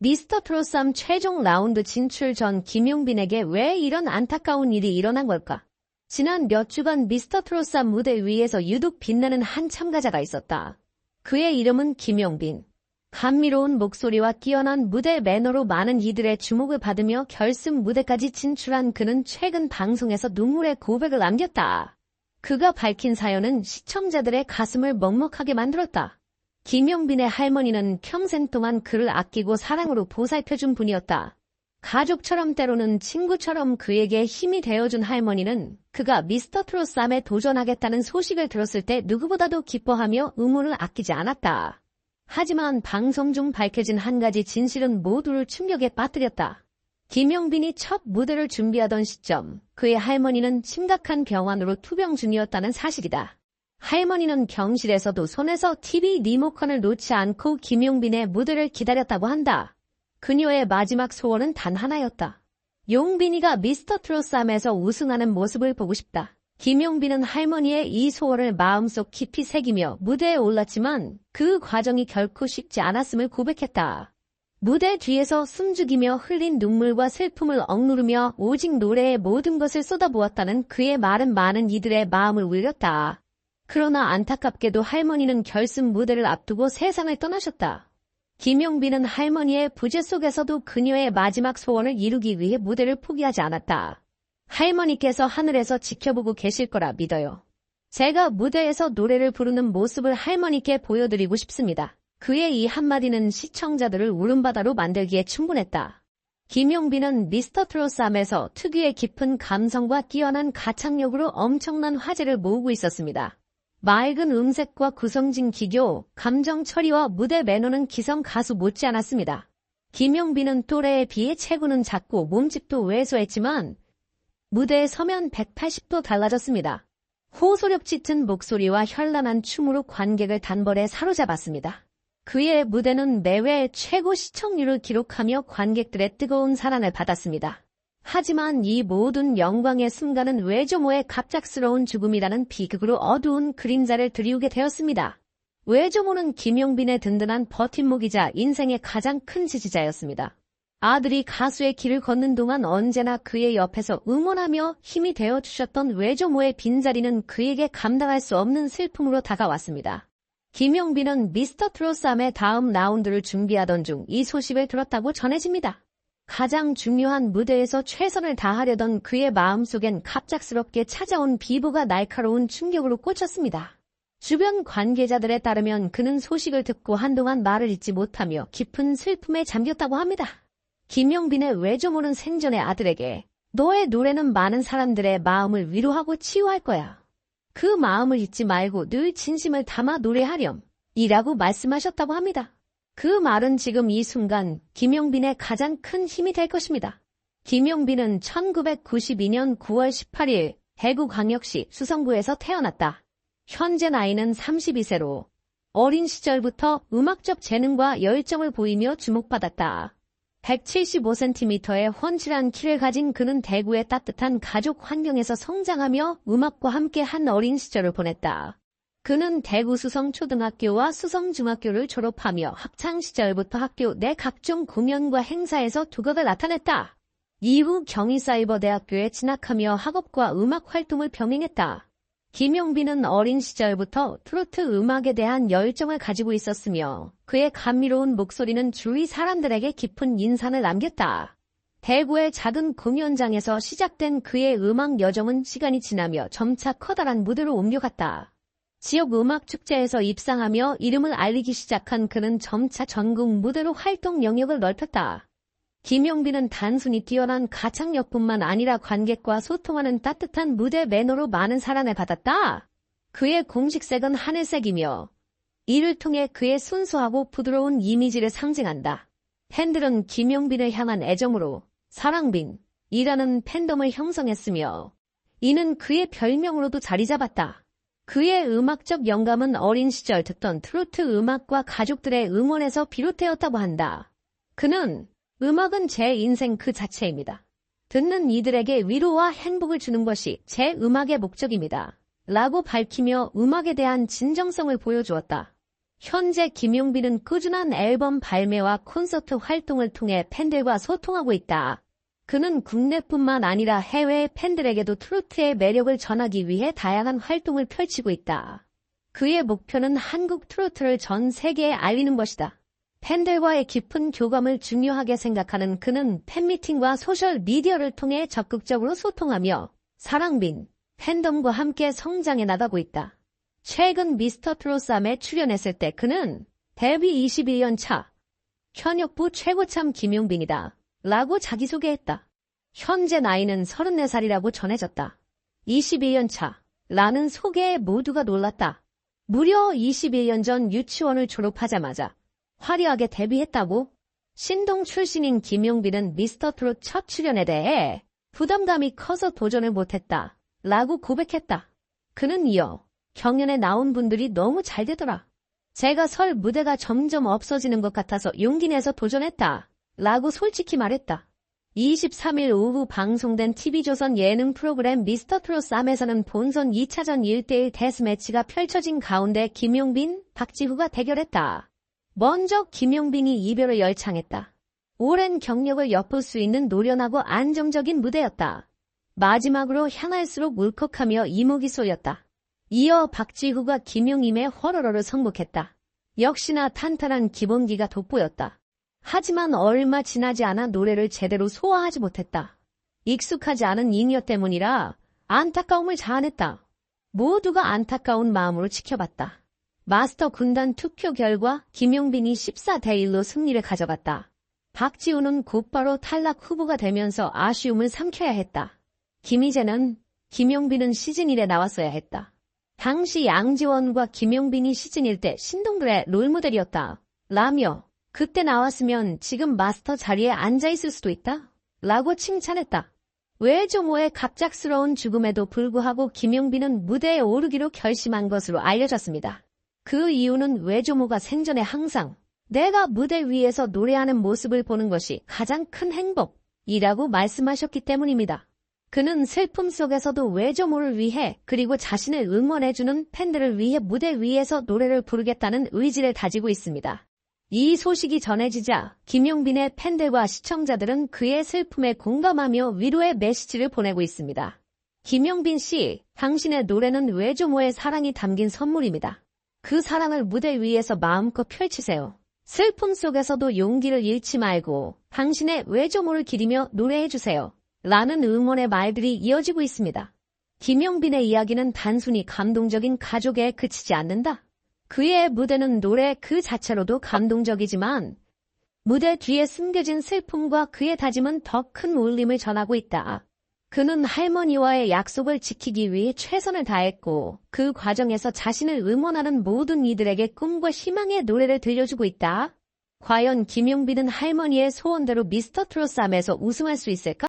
미스터 트롯삼 최종 라운드 진출 전 김용빈에게 왜 이런 안타까운 일이 일어난 걸까? 지난 몇 주간 미스터 트롯삼 무대 위에서 유독 빛나는 한 참가자가 있었다. 그의 이름은 김용빈. 감미로운 목소리와 뛰어난 무대 매너로 많은 이들의 주목을 받으며 결승 무대까지 진출한 그는 최근 방송에서 눈물의 고백을 남겼다. 그가 밝힌 사연은 시청자들의 가슴을 먹먹하게 만들었다. 김용빈의 할머니는 평생 동안 그를 아끼고 사랑으로 보살펴준 분이었다. 가족처럼 때로는 친구처럼 그에게 힘이 되어준 할머니는 그가 미스터 트롯삼에 도전하겠다는 소식을 들었을 때 누구보다도 기뻐하며 의문을 아끼지 않았다. 하지만 방송 중 밝혀진 한 가지 진실은 모두를 충격에 빠뜨렸다. 김용빈이 첫 무대를 준비하던 시점 그의 할머니는 심각한 병환으로 투병 중이었다는 사실이다. 할머니는 경실에서도 손에서 TV 리모컨을 놓지 않고 김용빈의 무대를 기다렸다고 한다. 그녀의 마지막 소원은 단 하나였다. 용빈이가 미스터 트롯삼에서 우승하는 모습을 보고 싶다. 김용빈은 할머니의 이 소원을 마음속 깊이 새기며 무대에 올랐지만 그 과정이 결코 쉽지 않았음을 고백했다. 무대 뒤에서 숨죽이며 흘린 눈물과 슬픔을 억누르며 오직 노래에 모든 것을 쏟아부었다는 그의 말은 많은 이들의 마음을 울렸다. 그러나 안타깝게도 할머니는 결승 무대를 앞두고 세상을 떠나셨다. 김용빈은 할머니의 부재 속에서도 그녀의 마지막 소원을 이루기 위해 무대를 포기하지 않았다. 할머니께서 하늘에서 지켜보고 계실 거라 믿어요. 제가 무대에서 노래를 부르는 모습을 할머니께 보여드리고 싶습니다. 그의 이 한마디는 시청자들을 울음바다로 만들기에 충분했다. 김용빈은 미스터 트롯삼에서 특유의 깊은 감성과 뛰어난 가창력으로 엄청난 화제를 모으고 있었습니다. 맑은 음색과 구성진 기교, 감정 처리와 무대 매너는 기성 가수 못지않았습니다. 김용빈은 또래에 비해 체구는 작고 몸집도 왜소했지만 무대에 서면 180도 달라졌습니다. 호소력 짙은 목소리와 현란한 춤으로 관객을 단벌에 사로잡았습니다. 그의 무대는 매회 최고 시청률을 기록하며 관객들의 뜨거운 사랑을 받았습니다. 하지만 이 모든 영광의 순간은 외조모의 갑작스러운 죽음이라는 비극으로 어두운 그림자를 드리우게 되었습니다. 외조모는 김용빈의 든든한 버팀목이자 인생의 가장 큰 지지자였습니다. 아들이 가수의 길을 걷는 동안 언제나 그의 옆에서 응원하며 힘이 되어 주셨던 외조모의 빈자리는 그에게 감당할 수 없는 슬픔으로 다가왔습니다. 김용빈은 미스터 트롯삼의 다음 라운드를 준비하던 중 이 소식을 들었다고 전해집니다. 가장 중요한 무대에서 최선을 다하려던 그의 마음속엔 갑작스럽게 찾아온 비보가 날카로운 충격으로 꽂혔습니다. 주변 관계자들에 따르면 그는 소식을 듣고 한동안 말을 잇지 못하며 깊은 슬픔에 잠겼다고 합니다. 김영빈의 외조 모는 생전의 아들에게 너의 노래는 많은 사람들의 마음을 위로하고 치유할 거야. 그 마음을 잊지 말고 늘 진심을 담아 노래하렴. 이라고 말씀하셨다고 합니다. 그 말은 지금 이 순간 김용빈의 가장 큰 힘이 될 것입니다. 김용빈은 1992년 9월 18일 대구광역시 수성구에서 태어났다. 현재 나이는 32세로 어린 시절부터 음악적 재능과 열정을 보이며 주목받았다. 175cm의 훤칠한 키를 가진 그는 대구의 따뜻한 가족 환경에서 성장하며 음악과 함께 한 어린 시절을 보냈다. 그는 대구 수성초등학교와 수성중학교를 졸업하며 학창시절부터 학교 내 각종 공연과 행사에서 두각을 나타냈다. 이후 경희사이버대학교에 진학하며 학업과 음악 활동을 병행했다. 김용빈은 어린 시절부터 트로트 음악에 대한 열정을 가지고 있었으며 그의 감미로운 목소리는 주위 사람들에게 깊은 인상을 남겼다. 대구의 작은 공연장에서 시작된 그의 음악 여정은 시간이 지나며 점차 커다란 무대로 옮겨갔다. 지역 음악 축제에서 입상하며 이름을 알리기 시작한 그는 점차 전국 무대로 활동 영역을 넓혔다. 김용빈은 단순히 뛰어난 가창력뿐만 아니라 관객과 소통하는 따뜻한 무대 매너로 많은 사랑을 받았다. 그의 공식색은 하늘색이며 이를 통해 그의 순수하고 부드러운 이미지를 상징한다. 팬들은 김용빈을 향한 애정으로 사랑빈이라는 팬덤을 형성했으며 이는 그의 별명으로도 자리 잡았다. 그의 음악적 영감은 어린 시절 듣던 트로트 음악과 가족들의 응원에서 비롯되었다고 한다. 그는 음악은 제 인생 그 자체입니다. 듣는 이들에게 위로와 행복을 주는 것이 제 음악의 목적입니다. 라고 밝히며 음악에 대한 진정성을 보여주었다. 현재 김용빈은 꾸준한 앨범 발매와 콘서트 활동을 통해 팬들과 소통하고 있다. 그는 국내뿐만 아니라 해외 팬들에게도 트로트의 매력을 전하기 위해 다양한 활동을 펼치고 있다. 그의 목표는 한국 트로트를 전 세계에 알리는 것이다. 팬들과의 깊은 교감을 중요하게 생각하는 그는 팬미팅과 소셜 미디어를 통해 적극적으로 소통하며 사랑빈, 팬덤과 함께 성장해 나가고 있다. 최근 미스터 트롯삼에 출연했을 때 그는 데뷔 21년 차 현역부 최고참 김용빈이다. 라고 자기소개했다. 현재 나이는 34살이라고 전해졌다. 22년 차 라는 소개에 모두가 놀랐다. 무려 21년 전 유치원을 졸업하자마자 화려하게 데뷔했다고? 신동 출신인 김용빈은 미스터 트롯 첫 출연에 대해 부담감이 커서 도전을 못했다. 라고 고백했다. 그는 이어 경연에 나온 분들이 너무 잘 되더라. 제가 설 무대가 점점 없어지는 것 같아서 용기 내서 도전했다. 라고 솔직히 말했다. 23일 오후 방송된 TV조선 예능 프로그램 미스터 트롯 쌈에서는 본선 2차전 1대1 데스매치가 펼쳐진 가운데 김용빈, 박지후가 대결했다. 먼저 김용빈이 이별을 열창했다. 오랜 경력을 엿볼 수 있는 노련하고 안정적인 무대였다. 마지막으로 향할수록 울컥하며 이목이 쏠렸다. 이어 박지후가 김용임의 허러러를 성공했다. 역시나 탄탄한 기본기가 돋보였다. 하지만 얼마 지나지 않아 노래를 제대로 소화하지 못했다. 익숙하지 않은 잉여 때문이라 안타까움을 자아냈다. 모두가 안타까운 마음으로 지켜봤다. 마스터 군단 투표 결과 김용빈이 14대 1로 승리를 가져갔다. 박지우는 곧바로 탈락 후보가 되면서 아쉬움을 삼켜야 했다. 김희재는 김용빈은 시즌 1에 나왔어야 했다. 당시 양지원과 김용빈이 시즌 1때 신동들의 롤모델이었다. 라며 그때 나왔으면 지금 마스터 자리에 앉아있을 수도 있다. 라고 칭찬했다. 외조모의 갑작스러운 죽음에도 불구하고 김용빈은 무대에 오르기로 결심한 것으로 알려졌습니다. 그 이유는 외조모가 생전에 항상 내가 무대 위에서 노래하는 모습을 보는 것이 가장 큰 행복이라고 말씀하셨기 때문입니다. 그는 슬픔 속에서도 외조모를 위해 그리고 자신을 응원해주는 팬들을 위해 무대 위에서 노래를 부르겠다는 의지를 다지고 있습니다. 이 소식이 전해지자 김용빈의 팬들과 시청자들은 그의 슬픔에 공감하며 위로의 메시지를 보내고 있습니다. 김용빈 씨, 당신의 노래는 외조모의 사랑이 담긴 선물입니다. 그 사랑을 무대 위에서 마음껏 펼치세요. 슬픔 속에서도 용기를 잃지 말고 당신의 외조모를 기리며 노래해주세요. 라는 응원의 말들이 이어지고 있습니다. 김용빈의 이야기는 단순히 감동적인 가족에 그치지 않는다. 그의 무대는 노래 그 자체로도 감동적이지만 무대 뒤에 숨겨진 슬픔과 그의 다짐은 더 큰 울림을 전하고 있다. 그는 할머니와의 약속을 지키기 위해 최선을 다했고 그 과정에서 자신을 응원하는 모든 이들에게 꿈과 희망의 노래를 들려주고 있다. 과연 김용빈은 할머니의 소원대로 미스터 트롯 쌈에서 우승할 수 있을까?